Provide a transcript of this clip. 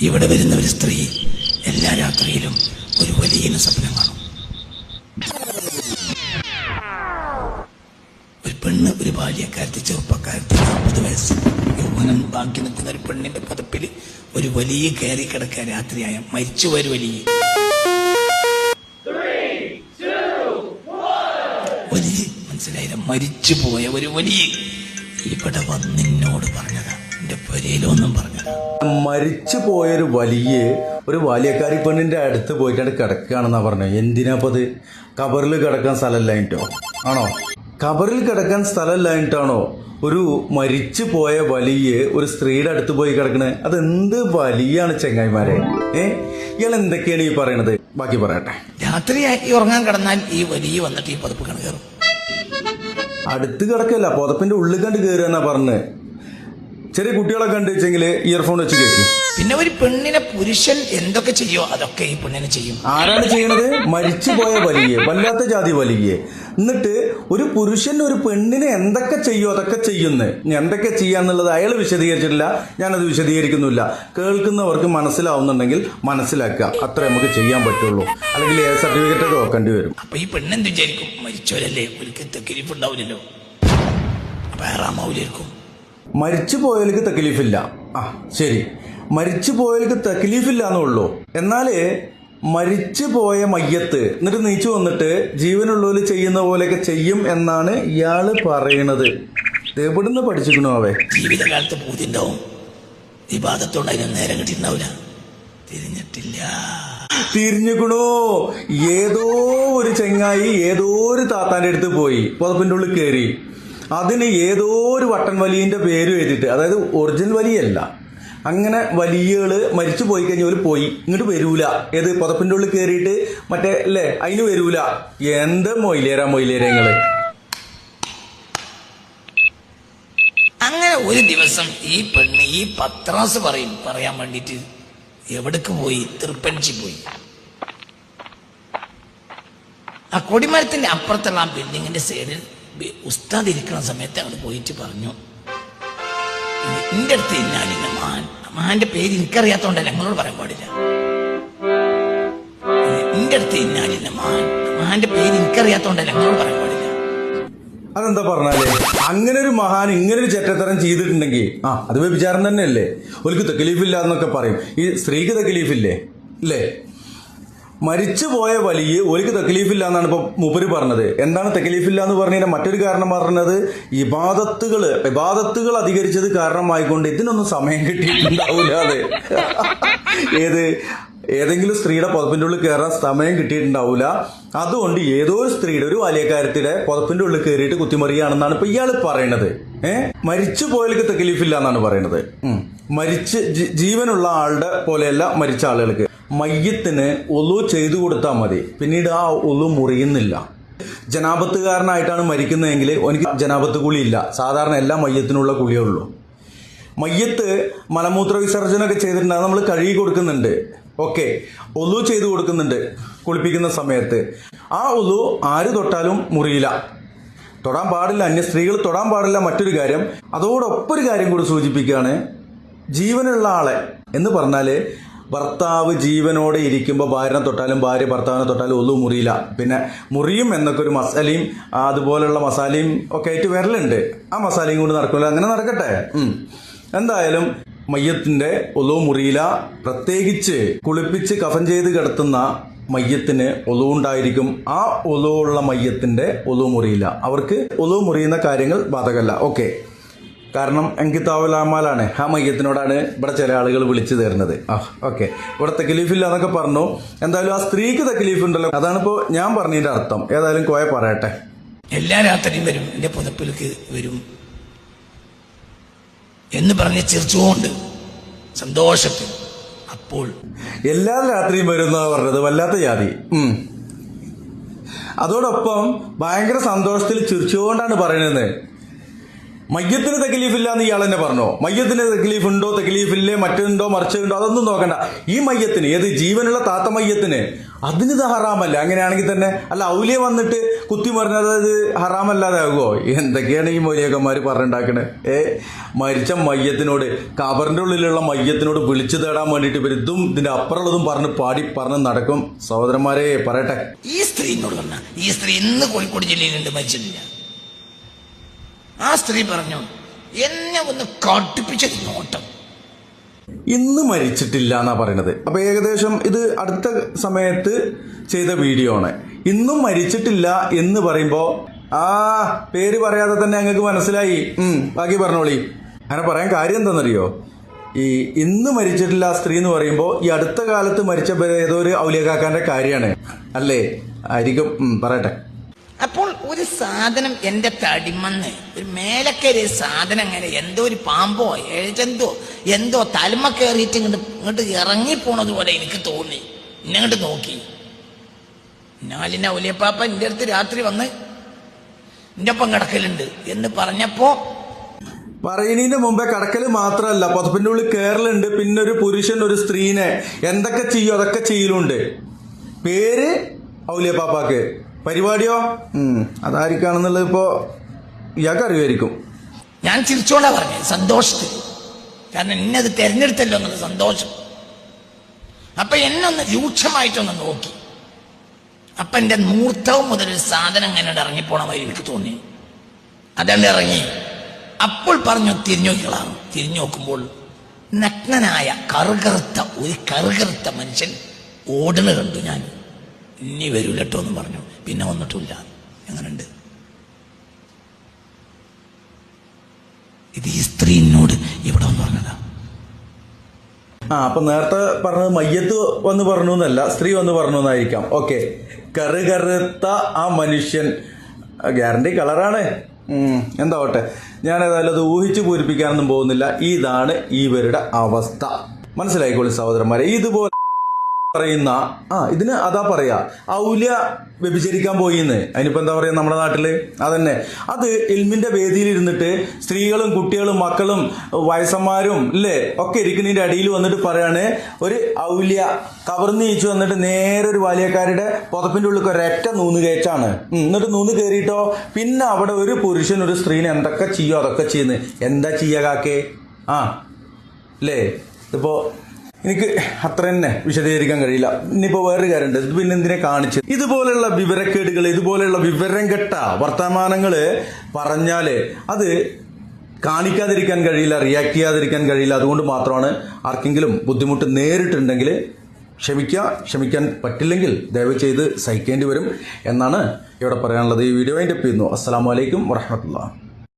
ഇവിടെ വരുന്ന ഒരു സ്ത്രീ എല്ലാ രാത്രിയിലും ഒരു വലിയ സ്വപ്നം കാണും. ഒരു പെണ്ണ് ഒരു ബാല്യക്കാരത്തി ചെറുപ്പക്കാരത്തി നാൽപ്പത് വയസ്സ്. യൗവനം ബാക്കി നിൽക്കുന്ന ഒരു പെണ്ണിന്റെ പതപ്പിൽ ഒരു വലിയ കയറി കിടക്കാൻ രാത്രിയായ മരിച്ചു ഒരു വലിയ മനസ്സിലായില്ല. മരിച്ചു പോയ ഒരു വലിയ. ഇവിടെ വന്നിന്നോട് പറഞ്ഞതാ. എന്റെ പറഞ്ഞു. പറഞ്ഞതാ മരിച്ചു പോയൊരു വലിയ ഒരു വാലിയക്കാരി പെണ്ണിന്റെ അടുത്ത് പോയിട്ടാണ് കിടക്കുകയാണെന്നാ പറഞ്ഞത് എന്തിനാപ്പത്? കബറിൽ കിടക്കാൻ സ്ഥലമില്ലായിട്ടോ ആണോ? കബറിൽ കിടക്കാൻ സ്ഥലമില്ലായിട്ടാണോ ഒരു മരിച്ചു പോയ വലിയ ഒരു സ്ത്രീയുടെ അടുത്ത് പോയി കിടക്കണേ? അത് എന്ത് വലിയാണ് ചെങ്ങായിമാരെ? ഏ? ഇയാൾ എന്തൊക്കെയാണ് ഈ പറയണത്? ബാക്കി പറയട്ടെ. രാത്രിയായി ഉറങ്ങാൻ കിടന്നാൽ ഈ വലിയ വന്നിട്ട് ഈ പതിപ്പ് കണക്കേറും അടുത്ത് കിടക്കല്ല പുതപ്പിന്റെ ഉള്ളിൽ കണ്ട് കയറുക എന്നാ പറഞ്ഞ്. ചെറിയ കുട്ടികളെ കണ്ടു വെച്ചെങ്കിൽ ഇയർഫോൺ വെച്ച് കേൾക്കും. പിന്നെ ഒരു പെണ്ണിനെ പുരുഷൻ എന്തൊക്കെ ചെയ്യോ അതൊക്കെ ഈ പെണ്ണിനെ ചെയ്യും. ആരാണ് ചെയ്യണത്? മരിച്ചുപോയ വലിയ വല്ലാത്ത ജാതി വലിയ. എന്നിട്ട് ഒരു പുരുഷൻ ഒരു പെണ്ണിനെ എന്തൊക്കെ ചെയ്യോ അതൊക്കെ ചെയ്യുന്നു. എന്തൊക്കെ ചെയ്യാന്നുള്ളത് അയാൾ വിശദീകരിച്ചിട്ടില്ല ഞാനത് വിശദീകരിക്കുന്നില്ല കേൾക്കുന്നവർക്ക് മനസ്സിലാവുന്നുണ്ടെങ്കിൽ മനസ്സിലാക്കുക. അത്ര നമുക്ക് ചെയ്യാൻ പറ്റുള്ളൂ. അല്ലെങ്കിൽ ഏത് സർട്ടിഫിക്കറ്റ് ഒക്കെ വെക്കേണ്ടി വരും. അപ്പൊ ഈ പെണ്ണെന്ത് വിചാരിക്കും? മരിച്ചവരല്ലേ? ഒരിക്കൽ കിരിപ്പുണ്ടാവില്ലല്ലോ വേറെ അപ്പൊ ആറാമാവില്ലായിരിക്കും മരിച്ചു പോയവർക്ക് തക്ലീഫില്ല. ആ ശരി. മരിച്ചു പോയവർക്ക് തക്ലീഫില്ല എന്നുള്ളൂ. എന്നാൽ മരിച്ചു പോയ മയ്യത്ത് എന്നിട്ട് നീച്ചു വന്നിട്ട് ജീവനുള്ളവർ ചെയ്യുന്ന പോലെയൊക്കെ ചെയ്യും എന്നാണ് ഇയാൾ പറയണത്. എവിടുന്ന് പഠിച്ചിക്കണോ അവേ ജീവിതകാലത്ത് പൂതി ഉണ്ടാവും വിവാദത്തോടെ അതിന് നേരം കിട്ടിയിട്ടുണ്ടാവില്ല. തിരിഞ്ഞിട്ടില്ല. തിരിഞ്ഞുക്കണോ? ഏതോ ഒരു ചെങ്ങായി ഏതോ ഒരു താത്താന്റെ അടുത്ത് പോയി. പുതപ്പിന്റെ ഉള്ളിൽ കയറി അതിന് ഏതോ ഒരു വട്ടൻ വലിയന്റെ പേര് എഴുതിയിട്ട് അതായത് ഒറിജിനൽ വലിയല്ല. അങ്ങനെ വലിയകൾ മരിച്ചു പോയി കഴിഞ്ഞാൽ പോയി ഇങ്ങോട്ട് വരൂല. ഏത് പുതപ്പിന്റെ ഉള്ളിൽ കയറിയിട്ട് മറ്റേ അല്ലേ അതിന് വരൂല. എന്ത് മൊയിലേരാ മൊയിലേരങ്ങൾ അങ്ങനെ ഒരു ദിവസം ഈ പെണ്ണ് ഈ പത്രാസ് പറയും പറയാൻ വേണ്ടിട്ട് എവിടേക്ക് പോയി? തൃപ്പഞ്ചി പോയി. ആ കൊടിമരത്തിന്റെ അപ്പുറത്തുള്ള ആ ബിൽഡിങ്ങിന്റെ സൈഡിൽ ഉസ്താദ് ഇരിക്കുന്ന സമയത്ത് അങ്ങോട്ട് പോയിട്ട് പറഞ്ഞു എന്റെ അടുത്ത് ഇന്നാലില്ല മഹാൻ മഹാന്റെ പേര് എനിക്കറിയാത്തോണ്ടല്ല ഞങ്ങളോട് പറയാൻ പാടില്ല. എന്റെ അടുത്ത് ഇന്നാലില്ല മഹാൻ മഹാന്റെ പേര് എനിക്കറിയാത്തോണ്ടല്ല ഞങ്ങളോട് പറയാൻ പാടില്ല. അതെന്താ പറഞ്ഞാലേ? അങ്ങനെ ഒരു മഹാൻ ഇങ്ങനെ ഒരു ചെറ്റത്തരം ചെയ്തിട്ടുണ്ടെങ്കിൽ ആ അത് വ്യഭിചാരം തന്നെയല്ലേ? ഒരിക്കൽ തെക്കലീഫില്ല എന്നൊക്കെ പറയും. ഈ സ്ത്രീക്ക് തെക്കലീഫില്ലേ? ഇല്ലേ? മരിച്ചു പോയ വലിയ ഒരിക്കൽ തെക്കലീഫില്ല എന്നാണ് ഇപ്പൊ മൂപ്പര് പറഞ്ഞത്. എന്താണ് തെക്കലീഫില്ല എന്ന് പറഞ്ഞതിന്റെ മറ്റൊരു കാരണം പറഞ്ഞത്? ഇബാദത്തുകൾ ഇബാദത്തുകൾ അധികരിച്ചത് കാരണമായിക്കൊണ്ട് ഇതിനൊന്നും സമയം കിട്ടിയിട്ടുണ്ടാവില്ല ഏത്? ഏതെങ്കിലും സ്ത്രീയുടെ പുതപ്പിന്റെ ഉള്ളിൽ കയറാൻ സമയം കിട്ടിയിട്ടുണ്ടാവില്ല അതുകൊണ്ട് ഏതോ ഒരു സ്ത്രീയുടെ ഒരു ബാല്യക്കാരത്തിന്റെ പുതപ്പിന്റെ ഉള്ളിൽ കയറിയിട്ട് കുത്തിമറിയാണെന്നാണ് ഇപ്പൊ ഇയാൾ പറയണത്. ഏഹ് മരിച്ചു പോയാലേക്ക് തെക്കലീഫില്ല എന്നാണ് പറയണത്. മരിച്ച് ജീവനുള്ള ആളുടെ പോലെയല്ല മരിച്ച ആളുകൾക്ക്. മയ്യത്തിന് ഒലു ചെയ്തു കൊടുത്താൽ മതി. പിന്നീട് ആ ഒലു മുറിയുന്നില്ല. ജനാപത്തുകാരനായിട്ടാണ് മരിക്കുന്നതെങ്കിൽ എനിക്ക് ജനാപത്ത് കുളിയില്ല. സാധാരണ എല്ലാ മയ്യത്തിനുള്ള കുളിയേ ഉള്ളൂ. മയ്യത്ത് മലമൂത്ര വിസർജനമൊക്കെ ചെയ്തിട്ടുണ്ടെങ്കിൽ നമ്മൾ കഴുകി കൊടുക്കുന്നുണ്ട്. ഓക്കെ. ഒലു ചെയ്തു കൊടുക്കുന്നുണ്ട് കുളിപ്പിക്കുന്ന സമയത്ത്. ആ ഒലു ആര് തൊട്ടാലും മുറിയില്ല. തൊടാൻ പാടില്ല. അന്യ സ്ത്രീകൾ തൊടാൻ പാടില്ല മറ്റൊരു കാര്യം. അതോടൊപ്പം ഒരു കാര്യം കൂടി സൂചിപ്പിക്കുകയാണ്. ജീവനുള്ള ആളെ എന്ന് പറഞ്ഞാൽ ഭർത്താവ് ജീവനോടെ ഇരിക്കുമ്പോൾ ഭാര്യനെ തൊട്ടാലും ഭാര്യ ഭർത്താവിനെ തൊട്ടാലും ഒന്നും മുറിയില്ല. പിന്നെ മുറിയും എന്നൊക്കെ ഒരു മസാലയും അതുപോലെയുള്ള മസാലയും ഒക്കെ ആയിട്ട് വരലുണ്ട്. ആ മസാലയും കൊണ്ട് നടക്കില്ല അങ്ങനെ നടക്കട്ടെ. എന്തായാലും മയ്യത്തിന്റെ ഒലു മുറിയില പ്രത്യേകിച്ച് കുളിപ്പിച്ച് കഫൻ ചെയ്ത് കിടത്തുന്ന മയ്യത്തിന് ഒലവുണ്ടായിരിക്കും ആ ഒലവുള്ള മയ്യത്തിന്റെ ഒലു മുറിയില്ല. അവർക്ക് ഒലു മുറിയുന്ന കാര്യങ്ങൾ ബാധകല്ല ഓക്കെ. കാരണം എങ്കിത്താവലാമാലാണ് ആ മയ്യത്തിനോടാണ് ഇവിടെ ചില ആളുകൾ വിളിച്ചു തരുന്നത്. ആ ഓക്കെ. ഇവിടെ തെക്കലീഫില്ല എന്നൊക്കെ പറഞ്ഞു. എന്തായാലും ആ സ്ത്രീക്ക് തെക്കലീഫ് ഉണ്ടല്ലോ. അതാണിപ്പോ ഞാൻ പറഞ്ഞതിന്റെ അർത്ഥം. ഏതായാലും കോയ പറയട്ടെ. എല്ലാ രാത്രിയും വരും. എന്റെ പുതപ്പിലേക്ക് വരും. എന്ന് പറഞ്ഞ് ചിരിച്ചുകൊണ്ട് സന്തോഷത്തിൽ അപ്പോൾ എല്ലാ രാത്രിയും വരുന്ന പറഞ്ഞത് വല്ലാത്ത ജാതി. ഉം. അതോടൊപ്പം ഭയങ്കര സന്തോഷത്തിൽ ചിരിച്ചുകൊണ്ടാണ് പറയുന്നത്. മയ്യത്തിന് തെക്കലീഫില്ല എന്ന് ഇയാൾ തന്നെ പറഞ്ഞോ? മയ്യത്തിന് തെക്കലീഫ് ഉണ്ടോ തെക്കലീഫില്ലേ മറ്റുണ്ടോ മറിച്ചുണ്ടോ അതൊന്നും നോക്കണ്ട. ഈ മയ്യത്തിന് ഏത് ജീവനുള്ള താത്ത മയ്യത്തിന് അതിന് ഇത് ഹറാമല്ല. അങ്ങനെയാണെങ്കിൽ തന്നെ അല്ല ഔലിയ വന്നിട്ട് കുത്തി മറിഞ്ഞത് അത് ഹറാമല്ലാതെ ആകുമോ എന്തൊക്കെയാണ് ഈ മൊലിയക്കന്മാർ പറഞ്ഞുണ്ടാക്കണത് ഏ മരിച്ച മയ്യത്തിനോട് കബറിന്റെ ഉള്ളിലുള്ള മയ്യത്തിനോട് വിളിച്ചു തേടാൻ വേണ്ടിയിട്ട് ഇവർ ഇതും ഇതിന്റെ അപ്പുറമുള്ളതും പറഞ്ഞ് പാടി പറഞ്ഞ് നടക്കും. സഹോദരന്മാരെ പറയട്ടെ. ഈ സ്ത്രീ ഈ സ്ത്രീ ഇന്ന് കോഴിക്കോട് ജില്ലയിലുണ്ട് മരിച്ചിട്ടില്ല. ആ സ്ത്രീ പറഞ്ഞു എന്നെ ഒന്ന് കടുപ്പിച്ചത് നോട്ടം. ഇന്ന് മരിച്ചിട്ടില്ല എന്നാ പറയണത്. അപ്പൊ ഏകദേശം ഇത് അടുത്ത സമയത്ത് ചെയ്ത വീഡിയോ ആണ്. ഇന്നും മരിച്ചിട്ടില്ല എന്ന് പറയുമ്പോ ആ പേര് പറയാതെ തന്നെ അങ്ങക്ക് മനസ്സിലായി. ഉം ബാക്കി പറഞ്ഞോളി. അങ്ങനെ പറയാൻ കാര്യം എന്താണെന്നറിയോ ഈ ഇന്ന് മരിച്ചിട്ടില്ല സ്ത്രീ എന്ന് പറയുമ്പോൾ ഈ അടുത്ത കാലത്ത് മരിച്ച ഏതോ ഒരു ഔലിയകാക്കാന്റെ കാര്യമാണ്. അല്ലേ? ആയിരിക്കും. പറയട്ടെ. ഒരു സാധനം എന്റെ തടിമന്ന്. ഒരു മേലക്കരി സാധനം അങ്ങനെ എന്തോ ഒരു പാമ്പോ എഴുതെന്തോ എന്തോ തലമ കയറിയിട്ട് ഇങ്ങോട്ട് ഇങ്ങോട്ട് ഇറങ്ങിപ്പോണത് പോലെ എനിക്ക് തോന്നി. ഇന്നങ്ങോട്ട് നോക്കി. നാലിന ഒലിയപ്പാപ്പ എന്റെ അടുത്ത് രാത്രി വന്ന് എന്റെ ഒപ്പം കിടക്കലുണ്ട് എന്ന് പറഞ്ഞപ്പോ പറയുന്നതിന് മുമ്പേ കടക്കൽ മാത്രമല്ല പുതപ്പിന്റെ ഉള്ളിൽ കേരളുണ്ട് പിന്നെ ഒരു പുരുഷൻ ഒരു സ്ത്രീനെ. എന്തൊക്കെ ചെയ്യും അതൊക്കെ ചെയ്യലുണ്ട്. പേര് ഔലിയ പാപ്പാക്ക് പരിപാടിയോ? അതായിരിക്കാണെന്നുള്ളത് ഇപ്പോ ഇയാൾക്ക് അറിയുമായിരിക്കും. ഞാൻ ചിരിച്ചോണ്ടാ പറഞ്ഞത് സന്തോഷത്തിൽ. കാരണം എന്നെ അത് തെരഞ്ഞെടുത്തല്ലോ എന്നുള്ള സന്തോഷം. അപ്പൊ എന്നെ ഒന്ന് രൂക്ഷമായിട്ടൊന്ന് നോക്കി. അപ്പൊ എന്റെ മൂർത്തവും മുതൽ ഒരു സാധനം അങ്ങനെ ഇറങ്ങിപ്പോണ വഴി എനിക്ക് തോന്നി. അതാണ് ഇറങ്ങി. അപ്പോൾ പറഞ്ഞു തിരിഞ്ഞു നോക്കിക്കളാണ് തിരിഞ്ഞു നോക്കുമ്പോൾ നഗ്നനായ കറുകറുത്ത ഒരു കറുകറുത്ത മനുഷ്യൻ ഓടണ കണ്ടു ഞാൻ. ഇനി വരൂലട്ടോ എന്ന് പറഞ്ഞു. പിന്നെ വന്നിട്ടില്ല. എങ്ങനുണ്ട്? ഇത് ഈ സ്ത്രീ എന്നോട് ഇവിടെ വന്ന് പറഞ്ഞതാ. ആ അപ്പൊ നേരത്തെ പറഞ്ഞത് മയ്യത്ത് വന്ന് പറഞ്ഞു എന്നല്ല സ്ത്രീ വന്ന് പറഞ്ഞു എന്നായിരിക്കാം ഓക്കെ. കറ് കറുത്ത ആ മനുഷ്യൻ. ഗ്യാരണ്ടി കളറാണ്. എന്താവട്ടെ. ഞാൻ ഏതായാലും അത് ഊഹിച്ച് പൂരിപ്പിക്കാനൊന്നും പോകുന്നില്ല. ഇതാണ് ഇവരുടെ അവസ്ഥ. മനസ്സിലായിക്കോളി സഹോദരന്മാരെ. ഇതുപോലെ പറയുന്ന ആ ഇതിന് അതാ പറയാ. ഔല്യ വ്യഭിചരിക്കാൻ പോയിന്ന്. അതിനിപ്പോ എന്താ പറയാ നമ്മുടെ നാട്ടിൽ? അതന്നെ. അത് ഇൽമിന്റെ വേദിയിൽ ഇരുന്നിട്ട് സ്ത്രീകളും കുട്ടികളും മക്കളും വയസ്സന്മാരും ഇല്ലേ ഒക്കെ ഇരിക്കുന്നതിന്റെ അടിയിൽ വന്നിട്ട് പറയാണ് ഒരു ഔല്യ കവർന്ന് നീച്ചു വന്നിട്ട് നേരെ ഒരു വാലിയക്കാരുടെ പുതപ്പിന്റെ ഉള്ളിൽ ഒരൊറ്റ നൂന്ന് കയറ്റാണ്. എന്നിട്ട് നൂന്ന് കയറിയിട്ടോ? പിന്നെ അവിടെ ഒരു പുരുഷൻ ഒരു സ്ത്രീനെ എന്തൊക്കെ ചെയ്യോ അതൊക്കെ ചെയ്യുന്നു. എന്താ ചെയ്യാ കാക്കേ? ആ അല്ലേ ഇതിപ്പോ എനിക്ക് അത്ര തന്നെ വിശദീകരിക്കാൻ കഴിയില്ല. ഇനിയിപ്പോ വേറൊരു കാര്യമുണ്ട്. ഇത് പിന്നെ എന്തിനെ കാണിച്ച്? ഇതുപോലെയുള്ള വിവരക്കേടുകൾ ഇതുപോലെയുള്ള വിവരം കെട്ട വർത്തമാനങ്ങൾ പറഞ്ഞാൽ അത് കാണിക്കാതിരിക്കാൻ കഴിയില്ല റിയാക്ട് ചെയ്യാതിരിക്കാൻ കഴിയില്ല. അതുകൊണ്ട് മാത്രമാണ് ആർക്കെങ്കിലും ബുദ്ധിമുട്ട് നേരിട്ടുണ്ടെങ്കിൽ ക്ഷമിക്കുക. ക്ഷമിക്കാൻ പറ്റില്ലെങ്കിൽ ദയവ് ചെയ്ത് സഹിക്കേണ്ടി വരും എന്നാണ് ഇവിടെ പറയാനുള്ളത് ഈ വീഡിയോ അതിന്റെ ചെയ്യുന്നു അസ്സാം വലൈക്കും വറഹമത്തുള്ള